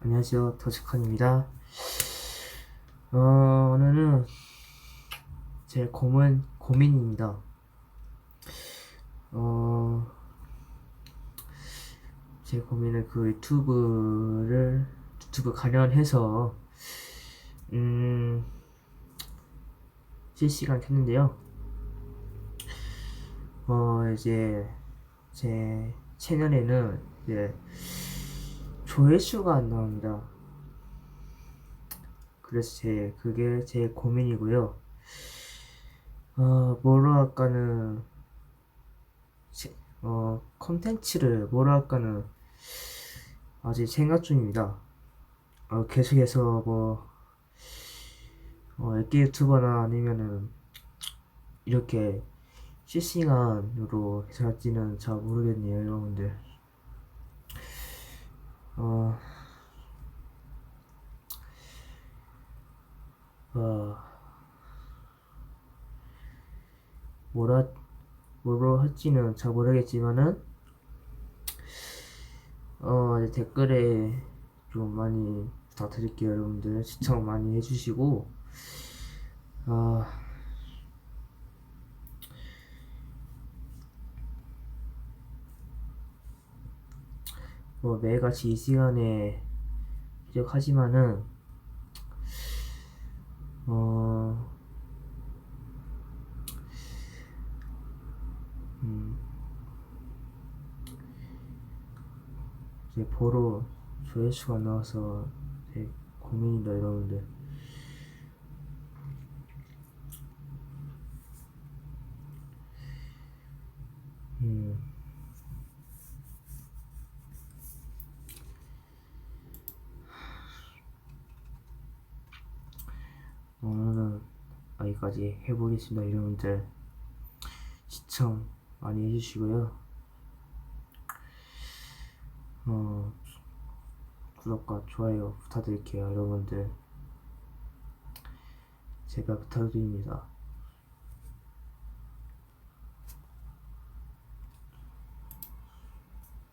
안녕하세요. 더스칸입니다. 어, 오늘은 제 고민, 고민입니다. 어, 제 고민은 그 유튜브를, 유튜브 관련해서, 음, 실시간 켰는데요. 어, 이제, 제 채널에는 이제, 조회수가 안 나옵니다. 그래서 제 그게 제 고민이고요. 어, 뭐로 할까는 제- 어, 컨텐츠를 뭐로 할까는 아직 생각 중입니다. 어, 계속해서 뭐 어, 액기 유튜버나 아니면은 이렇게 실시간으로 해서 할지는 잘 모르겠네요, 여러분들. 어, 어, 뭐라, 뭐로 할지는 잘 모르겠지만은, 어, 이제 댓글에 좀 많이 부탁드릴게요, 여러분들. 시청 많이 해주시고, 어, 뭐 매일같이 이 시간에 기억하지만은 어 음, 이제 보러 조회수가 안 나와서 되게 고민이다 여러분들 음. 오늘은 여기까지 해보겠습니다. 여러분들 시청 많이 해주시고요. 어, 구독과 좋아요 부탁드릴게요 여러분들. 제발 부탁드립니다